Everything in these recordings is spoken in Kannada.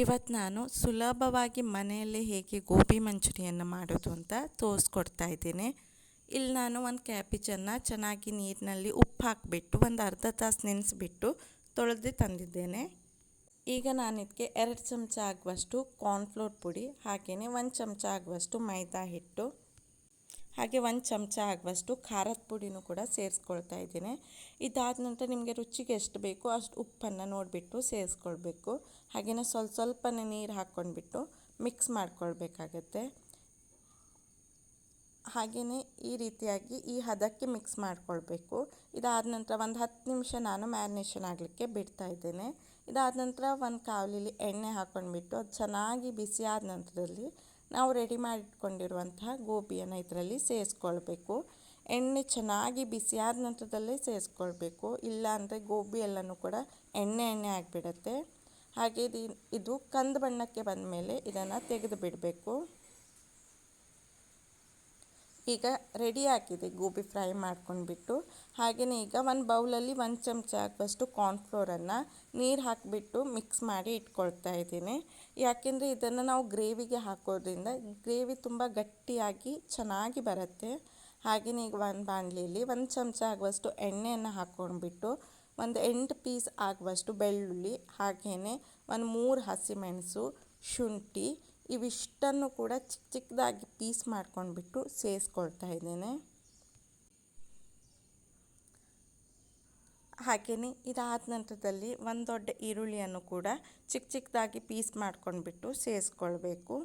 ಇವತ್ತು ನಾನು ಸುಲಭವಾಗಿ ಮನೆಯಲ್ಲೇ ಹೇಗೆ ಗೋಬಿ ಮಂಚೂರಿಯನ್ನು ಮಾಡೋದು ಅಂತ ತೋರಿಸ್ಕೊಡ್ತಾ ಇದ್ದೀನಿ. ಇಲ್ಲಿ ನಾನು ಒಂದು ಕ್ಯಾಪಿಜನ್ನು ಚೆನ್ನಾಗಿ ನೀರಿನಲ್ಲಿ ಉಪ್ಪು ಹಾಕಿಬಿಟ್ಟು ಒಂದು ಅರ್ಧ ತಾಸು ನೆನೆಸ್ಬಿಟ್ಟು ತೊಳೆದು ತಂದಿದ್ದೇನೆ. ಈಗ ನಾನು ಇದಕ್ಕೆ ಎರಡು ಚಮಚ ಆಗುವಷ್ಟು ಕಾರ್ನ್ಫ್ಲೋರ್ ಪುಡಿ ಹಾಗೆಯೇ ಒಂದು ಚಮಚ ಆಗುವಷ್ಟು ಮೈದಾ ಹಿಟ್ಟು. ಹಾಗೆ ಒಂದು ಚಮಚ ಆಗುವಷ್ಟು ಖಾರದ ಪುಡಿನೂ ಕೂಡ ಸೇರಿಸ್ಕೊಳ್ತಾ ಇದ್ದೀನಿ. ಇದಾದ ನಂತರ ನಿಮಗೆ ರುಚಿಗೆ ಎಷ್ಟು ಬೇಕೋ ಅಷ್ಟು ಉಪ್ಪನ್ನು ನೋಡಿಬಿಟ್ಟು ಸೇರಿಸ್ಕೊಳ್ಬೇಕು. ಹಾಗೆಯೇ ಸ್ವಲ್ಪ ಸ್ವಲ್ಪನೇ ನೀರು ಹಾಕ್ಕೊಂಡ್ಬಿಟ್ಟು ಮಿಕ್ಸ್ ಮಾಡ್ಕೊಳ್ಬೇಕಾಗತ್ತೆ. ಹಾಗೆಯೇ ಈ ರೀತಿಯಾಗಿ ಈ ಹದಕ್ಕೆ ಮಿಕ್ಸ್ ಮಾಡ್ಕೊಳ್ಬೇಕು. ಇದಾದ ನಂತರ ಒಂದು ಹತ್ತು ನಿಮಿಷ ನಾನು ಮ್ಯಾರಿನೇಷನ್ ಆಗಲಿಕ್ಕೆ ಬಿಡ್ತಾ ಇದ್ದೇನೆ. ಇದಾದ ನಂತರ ಒಂದು ಕಾವಲಿಲಿ ಎಣ್ಣೆ ಹಾಕ್ಕೊಂಡ್ಬಿಟ್ಟು ಅದು ಚೆನ್ನಾಗಿ ಬಿಸಿ ಆದ ನಂತರದಲ್ಲಿ ನಾವು ರೆಡಿ ಮಾಡಿಟ್ಕೊಂಡಿರುವಂತಹ ಗೋಬಿಯನ್ನು ಇದರಲ್ಲಿ ಸೇರಿಸ್ಕೊಳ್ಬೇಕು. ಎಣ್ಣೆ ಚೆನ್ನಾಗಿ ಬಿಸಿಯಾದ ನಂತರದಲ್ಲೇ ಸೇರಿಸ್ಕೊಳ್ಬೇಕು. ಇಲ್ಲ ಅಂದರೆ ಗೋಬಿ ಎಲ್ಲನೂ ಕೂಡ ಎಣ್ಣೆ ಎಣ್ಣೆ ಆಗಿಬಿಡತ್ತೆ. ಹಾಗೆ ಇದು ಕಂದು ಬಣ್ಣಕ್ಕೆ ಬಂದ ಮೇಲೆ ಇದನ್ನು ತೆಗೆದು ಬಿಡಬೇಕು. ಈಗ ರೆಡಿ ಆಗಿದೆ ಗೋಬಿ ಫ್ರೈ ಮಾಡ್ಕೊಂಡ್ಬಿಟ್ಟು. ಹಾಗೆಯೇ ಈಗ ಒಂದು ಬೌಲಲ್ಲಿ ಒಂದು ಚಮಚ ಆಗುವಷ್ಟು ಕಾರ್ನ್ಫ್ಲೋರನ್ನು ನೀರು ಹಾಕಿಬಿಟ್ಟು ಮಿಕ್ಸ್ ಮಾಡಿ ಇಟ್ಕೊಳ್ತಾ ಇದ್ದೀನಿ. ಯಾಕೆಂದರೆ ಇದನ್ನು ನಾವು ಗ್ರೇವಿಗೆ ಹಾಕೋದ್ರಿಂದ ಗ್ರೇವಿ ತುಂಬ ಗಟ್ಟಿಯಾಗಿ ಚೆನ್ನಾಗಿ ಬರುತ್ತೆ. ಹಾಗೆಯೇ ಈಗ ಒಂದು ಬಾಣಲಿಯಲ್ಲಿ ಒಂದು ಚಮಚ ಆಗುವಷ್ಟು ಎಣ್ಣೆಯನ್ನು ಹಾಕ್ಕೊಂಡ್ಬಿಟ್ಟು ಒಂದು ಎಂಟು ಪೀಸ್ ಆಗುವಷ್ಟು ಬೆಳ್ಳುಳ್ಳಿ ಹಾಗೆಯೇ ಒಂದು ಮೂರು ಹಸಿಮೆಣಸು ಶುಂಠಿ ಇವಿಷ್ಟನ್ನು ಕೂಡ ಚಿಕ್ಕ ಚಿಕ್ಕದಾಗಿ ಪೀಸ್ ಮಾಡ್ಕೊಂಡ್ಬಿಟ್ಟು ಸೇರಿಸ್ಕೊಳ್ತಾ ಇದ್ದೇನೆ. ಹಾಗೆಯೇ ಇದಾದ ನಂತರದಲ್ಲಿ ಒಂದು ದೊಡ್ಡ ಈರುಳ್ಳಿಯನ್ನು ಕೂಡ ಚಿಕ್ಕ ಚಿಕ್ಕದಾಗಿ ಪೀಸ್ ಮಾಡ್ಕೊಂಡ್ಬಿಟ್ಟು ಸೇರಿಸ್ಕೊಳ್ಬೇಕು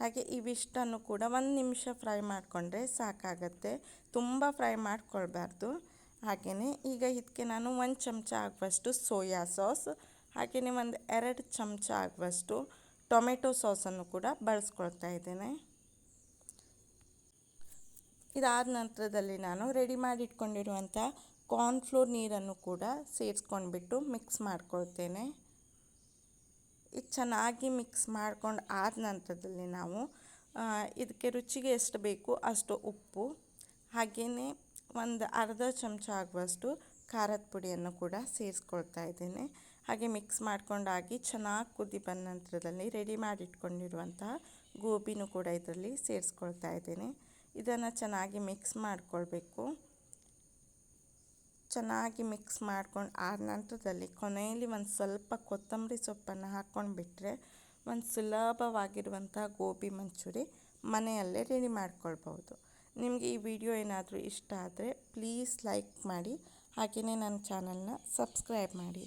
ಹಾಗೆ ಇವಿಷ್ಟನ್ನು ಕೂಡ ಒಂದು ನಿಮಿಷ ಫ್ರೈ ಮಾಡಿಕೊಂಡ್ರೆ ಸಾಕಾಗತ್ತೆ. ತುಂಬ ಫ್ರೈ ಮಾಡ್ಕೊಳ್ಬಾರ್ದು. ಹಾಗೆಯೇ ಈಗ ಇದಕ್ಕೆ ನಾನು ಒಂದು ಚಮಚ ಆಗುವಷ್ಟು ಸೋಯಾ ಸಾಸ್ ಹಾಗೆಯೇ ಒಂದು ಎರಡು ಚಮಚ ಆಗುವಷ್ಟು ಟೊಮೆಟೊ ಸಾಸನ್ನು ಕೂಡ ಬಳಸ್ಕೊಳ್ತಾ ಇದ್ದೇನೆ. ಇದಾದ ನಂತರದಲ್ಲಿ ನಾನು ರೆಡಿ ಮಾಡಿ ಇಟ್ಕೊಂಡಿರುವಂಥ ಕಾರ್ನ್ಫ್ಲೋರ್ ನೀರನ್ನು ಕೂಡ ಸೇರಿಸ್ಕೊಂಡ್ಬಿಟ್ಟು ಮಿಕ್ಸ್ ಮಾಡ್ಕೊಳ್ತೇನೆ. ಇದು ಚೆನ್ನಾಗಿ ಮಿಕ್ಸ್ ಮಾಡ್ಕೊಂಡು ಆದ ನಂತರದಲ್ಲಿ ನಾವು ಇದಕ್ಕೆ ರುಚಿಗೆ ಎಷ್ಟು ಬೇಕು ಅಷ್ಟು ಉಪ್ಪು, ಹಾಗೆಯೇ ಒಂದು ಅರ್ಧ ಚಮಚ ಆಗುವಷ್ಟು ಖಾರದ ಪುಡಿಯನ್ನು ಕೂಡ ಸೇರಿಸ್ಕೊಳ್ತಾ ಇದ್ದೇನೆ. ಹಾಗೆ ಮಿಕ್ಸ್ ಮಾಡ್ಕೊಂಡಾಗಿ ಚೆನ್ನಾಗಿ ಕುದಿ ಬಂದ ನಂತರದಲ್ಲಿ ರೆಡಿ ಮಾಡಿಟ್ಕೊಂಡಿರುವಂತಹ ಗೋಬಿನೂ ಕೂಡ ಇದರಲ್ಲಿ ಸೇರಿಸ್ಕೊಳ್ತಾ ಇದ್ದೇನೆ. ಇದನ್ನು ಚೆನ್ನಾಗಿ ಮಿಕ್ಸ್ ಮಾಡಿಕೊಳ್ಬೇಕು. ಚೆನ್ನಾಗಿ ಮಿಕ್ಸ್ ಮಾಡ್ಕೊಂಡು ಆದ ನಂತರದಲ್ಲಿ ಕೊನೆಯಲ್ಲಿ ಒಂದು ಸ್ವಲ್ಪ ಕೊತ್ತಂಬರಿ ಸೊಪ್ಪನ್ನು ಹಾಕ್ಕೊಂಡು ಬಿಟ್ಟರೆ ಒಂದು ಸುಲಭವಾಗಿರುವಂತಹ ಗೋಬಿ ಮಂಚೂರಿ ಮನೆಯಲ್ಲೇ ರೆಡಿ ಮಾಡ್ಕೊಳ್ಬೋದು ನಿಮಗೆ ಈ ವಿಡಿಯೋ ಏನಾದರೂ ಇಷ್ಟ ಆದರೆ ಪ್ಲೀಸ್ ಲೈಕ್ ಮಾಡಿ ಹಾಗೆಯೇ ನನ್ನ ಚಾನಲ್ನ ಸಬ್ಸ್ಕ್ರೈಬ್ ಮಾಡಿ.